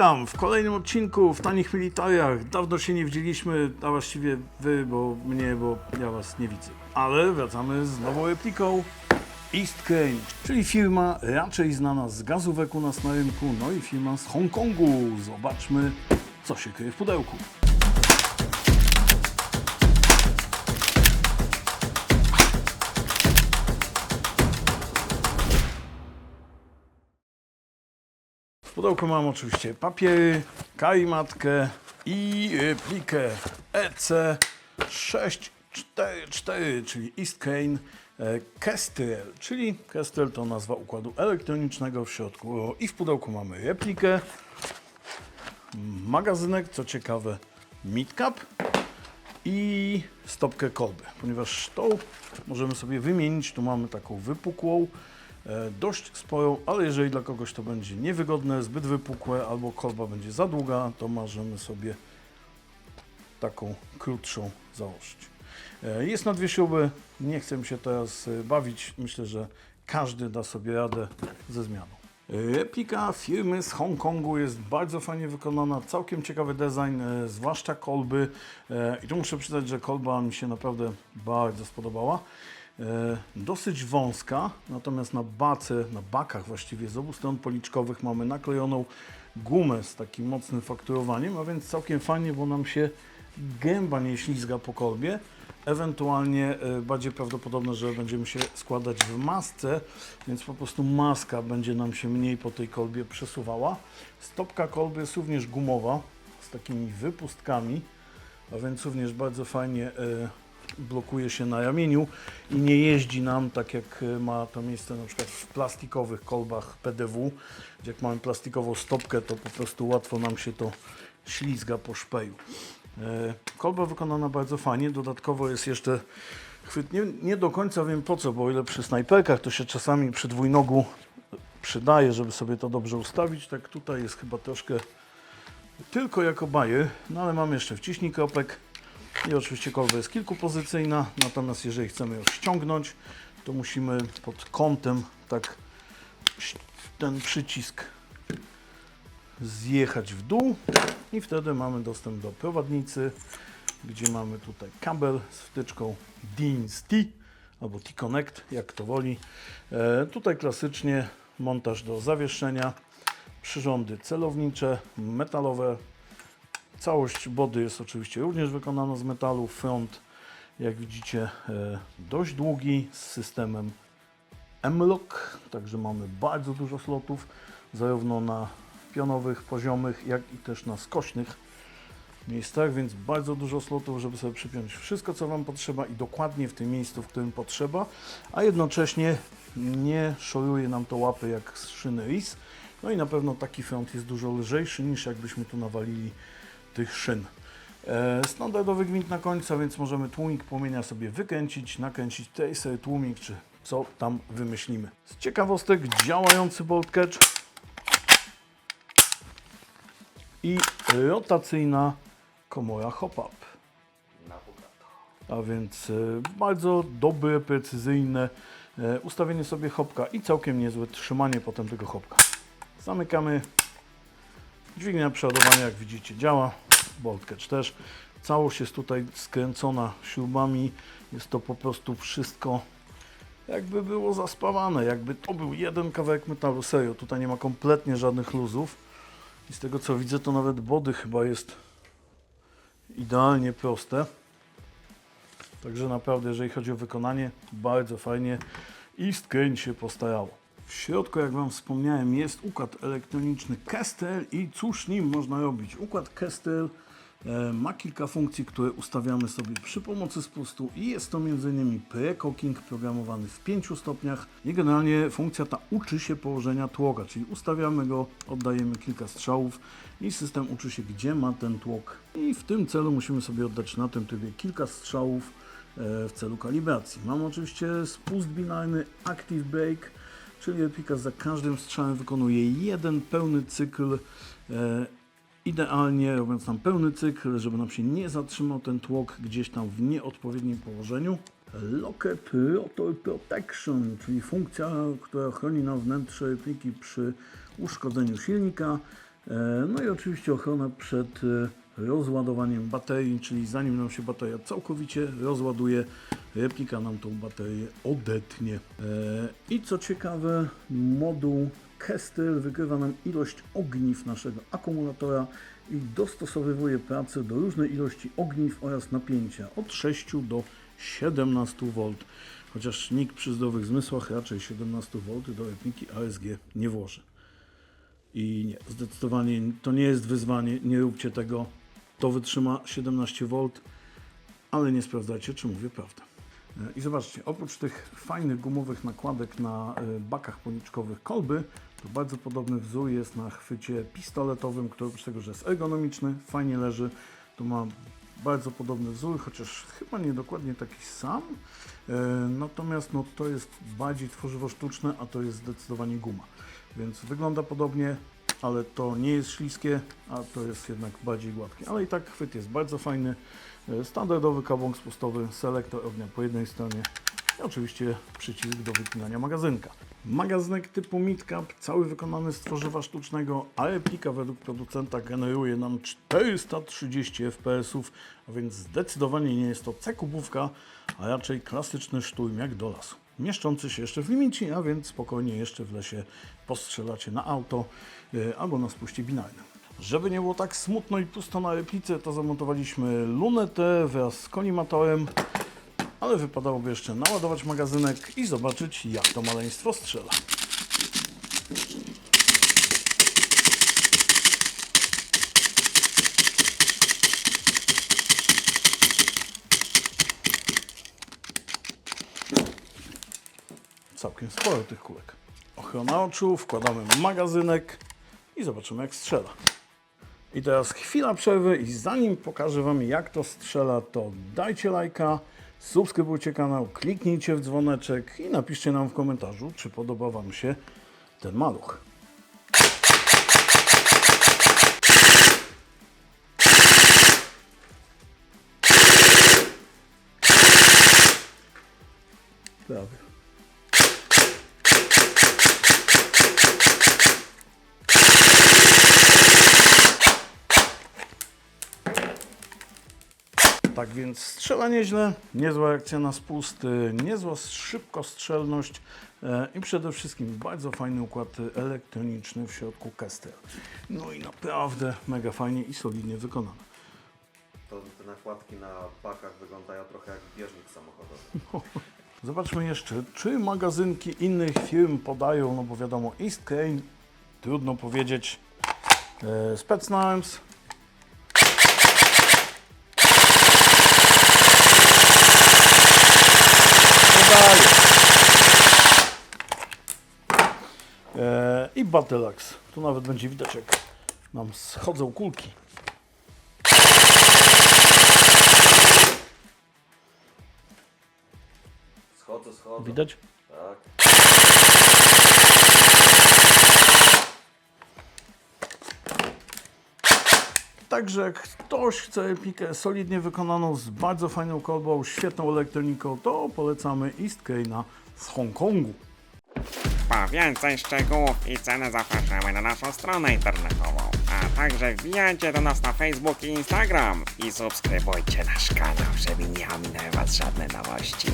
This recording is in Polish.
Witam w kolejnym odcinku w Tanich Militariach. Dawno się nie widzieliśmy, a właściwie wy, bo mnie, bo ja was nie widzę. Ale wracamy z nową repliką East Crane, czyli firma raczej znana z gazówek u nas na rynku, no i firma z Hongkongu. Zobaczmy, co się kryje w pudełku. Pudełku mam oczywiście papiery, karimatkę i replikę E EC644, czyli East Crane e, Kestrel, czyli Kestrel to nazwa układu elektronicznego w środku. I w pudełku mamy replikę, magazynek, co ciekawe, midcap i stopkę kolby, ponieważ tą możemy sobie wymienić. Tu mamy taką wypukłą, dość sporą, ale jeżeli dla kogoś to będzie niewygodne, zbyt wypukłe albo kolba będzie za długa, to możemy sobie taką krótszą założyć. E, Jest na dwie śruby, nie chcę się teraz e, bawić, myślę, że każdy da sobie radę ze zmianą. Replika firmy z Hongkongu jest bardzo fajnie wykonana, całkiem ciekawy design, e, zwłaszcza kolby. E, I tu muszę przyznać, że kolba mi się naprawdę bardzo spodobała. E, Dosyć wąska, natomiast na bace, na bakach właściwie z obu stron policzkowych mamy naklejoną gumę z takim mocnym fakturowaniem, a więc całkiem fajnie, bo nam się gęba nie ślizga po kolbie. Ewentualnie e, bardziej prawdopodobne, że będziemy się składać w masce, więc po prostu maska będzie nam się mniej po tej kolbie przesuwała. Stopka kolby jest również gumowa, z takimi wypustkami, a więc również bardzo fajnie e, blokuje się na ramieniu i nie jeździ nam tak jak e, ma to miejsce na przykład w plastikowych kolbach PDW, gdzie jak mamy plastikową stopkę, to po prostu łatwo nam się to ślizga po szpeju. E, Kolba wykonana bardzo fajnie, dodatkowo jest jeszcze chwyt, nie, nie do końca wiem po co, bo o ile przy snajperkach to się czasami przy dwójnogu przydaje, żeby sobie to dobrze ustawić, tak tutaj jest chyba troszkę tylko jako bajer, no ale mam jeszcze wciśnij kropek i oczywiście kolba jest kilkupozycyjna, natomiast jeżeli chcemy ją ściągnąć, to musimy pod kątem tak ten przycisk zjechać w dół i wtedy mamy dostęp do prowadnicy, gdzie mamy tutaj kabel z wtyczką DINS T albo T-Connect, jak to woli. E, tutaj klasycznie montaż do zawieszenia, przyrządy celownicze, metalowe. Całość body jest oczywiście również wykonana z metalu. Front, jak widzicie, e, dość długi z systemem M-Lock, także mamy bardzo dużo slotów, zarówno na pionowych, poziomych, jak i też na skośnych miejscach, więc bardzo dużo slotów, żeby sobie przypiąć wszystko, co Wam potrzeba i dokładnie w tym miejscu, w którym potrzeba, a jednocześnie nie szoruje nam to łapy jak z szyny RIS. No i na pewno taki front jest dużo lżejszy niż jakbyśmy tu nawalili tych szyn. E, Standardowy gwint na końcu, więc możemy tłumik płomienia sobie wykręcić, nakręcić tracer, tłumik, czy co tam wymyślimy. Z ciekawostek działający bolt catch i rotacyjna komora hop-up. A więc e, bardzo dobre, precyzyjne e, ustawienie sobie hopka i całkiem niezłe trzymanie potem tego hopka. Zamykamy. Dźwignia przeładowania, jak widzicie, działa. Bolt catch też. Całość jest tutaj skręcona śrubami. Jest to po prostu wszystko jakby było zaspawane, jakby to był jeden kawałek metalu. Serio, tutaj nie ma kompletnie żadnych luzów. I z tego co widzę, to nawet body chyba jest idealnie proste. Także naprawdę, jeżeli chodzi o wykonanie, bardzo fajnie i Crane się postarało. W środku, jak Wam wspomniałem, jest układ elektroniczny Kestel i cóż nim można robić? Układ Kestel e, ma kilka funkcji, które ustawiamy sobie przy pomocy spustu i jest to m.in. pre-cooking programowany w 5 stopniach i generalnie funkcja ta uczy się położenia tłoka, czyli ustawiamy go, oddajemy kilka strzałów i system uczy się, gdzie ma ten tłok. I w tym celu musimy sobie oddać na tym trybie kilka strzałów e, w celu kalibracji. Mamy oczywiście spust binarny Active Break, czyli replika za każdym strzałem wykonuje jeden pełny cykl e, idealnie robiąc nam pełny cykl, żeby nam się nie zatrzymał ten tłok gdzieś tam w nieodpowiednim położeniu. Locket Rotor Protection, czyli funkcja, która chroni nam wnętrze repliki przy uszkodzeniu silnika. E, No i oczywiście ochrona przed e, rozładowaniem baterii, czyli zanim nam się bateria całkowicie rozładuje, replika nam tą baterię odetnie. E, I co ciekawe, moduł Kestel wykrywa nam ilość ogniw naszego akumulatora i dostosowywuje pracę do różnej ilości ogniw oraz napięcia od 6 do 17 V. Chociaż nikt przy zdrowych zmysłach raczej 17 V do repliki ASG nie włoży. I nie, zdecydowanie to nie jest wyzwanie, nie róbcie tego. To wytrzyma 17 V, ale nie sprawdzajcie, czy mówię prawdę. E, I zobaczcie, oprócz tych fajnych gumowych nakładek na e, bakach policzkowych kolby, to bardzo podobny wzór jest na chwycie pistoletowym, który oprócz tego, że jest ergonomiczny, fajnie leży, to ma bardzo podobny wzór, chociaż chyba nie dokładnie taki sam. E, Natomiast no, to jest bardziej tworzywo sztuczne, a to jest zdecydowanie guma. Więc wygląda podobnie, ale to nie jest śliskie, a to jest jednak bardziej gładkie. Ale i tak chwyt jest bardzo fajny. E, Standardowy kabłąk spustowy, selektor ognia po jednej stronie i oczywiście przycisk do wypinania magazynka. Magazynek typu Midcap, cały wykonany z tworzywa sztucznego, a replika według producenta generuje nam 430 fps, a więc zdecydowanie nie jest to C-kubówka, a raczej klasyczny szturm jak do lasu. Mieszczący się jeszcze w limicie, a więc spokojnie jeszcze w lesie postrzelacie na auto e, albo na spuście binarnym. Żeby nie było tak smutno i pusto na replice, to zamontowaliśmy lunetę wraz z kolimatorem, ale wypadałoby jeszcze naładować magazynek i zobaczyć jak to maleństwo strzela. Całkiem sporo tych kulek. Ochrona oczu, wkładamy magazynek i zobaczymy jak strzela. I teraz chwila przerwy i zanim pokażę Wam jak to strzela, to dajcie lajka, subskrybujcie kanał, kliknijcie w dzwoneczek i napiszcie nam w komentarzu, czy podoba Wam się ten maluch. Prawie. Tak więc strzela nieźle, niezła reakcja na spust, niezła szybkostrzelność e, i przede wszystkim bardzo fajny układ elektroniczny w środku Kestel. No i naprawdę mega fajnie i solidnie wykonane. To te nakładki na bakach wyglądają trochę jak bieżnik samochodowy. Zobaczmy jeszcze, czy magazynki innych firm podają, no bo wiadomo, East Crane, trudno powiedzieć, e, Spetsnaz, E, I Battleaxe, tu nawet będzie widać jak nam schodzą kulki. Schodzę, schodzę. Widać? Tak. Także jak ktoś chce replikę solidnie wykonaną z bardzo fajną kolbą, świetną elektroniką, to polecamy East Crane'a z Hongkongu. Po więcej szczegółów i ceny zapraszamy na naszą stronę internetową, a także wbijajcie do nas na Facebook i Instagram i subskrybujcie nasz kanał, żeby nie ominęły was żadne nowości.